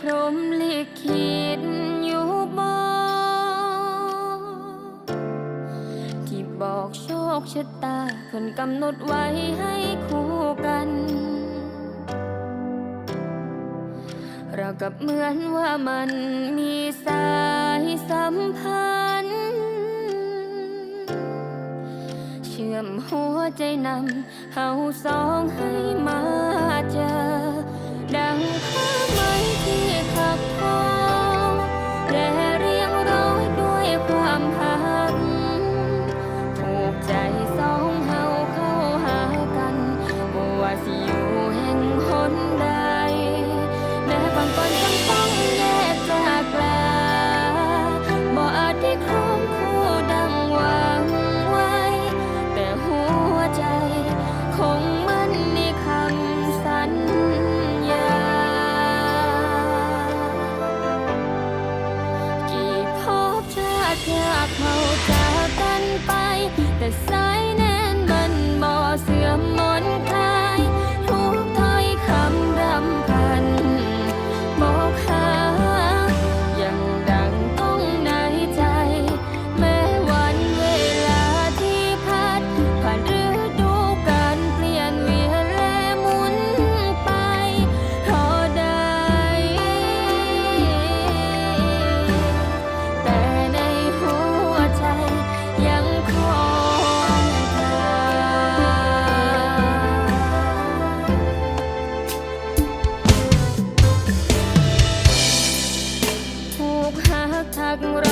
พรมเลิขีดอยู่บ่ที่บอกโชคชะตาเพิ่นกำหนดไว้ให้คู่กัน เรากับเหมือนว่ามันมีสายสัมพันธ์ เชื่อมหัวใจนำเฮาสองให้มาเจอ ดังข้าพไว้ ยากเขาจากกันไป แต่สาย как муравьи.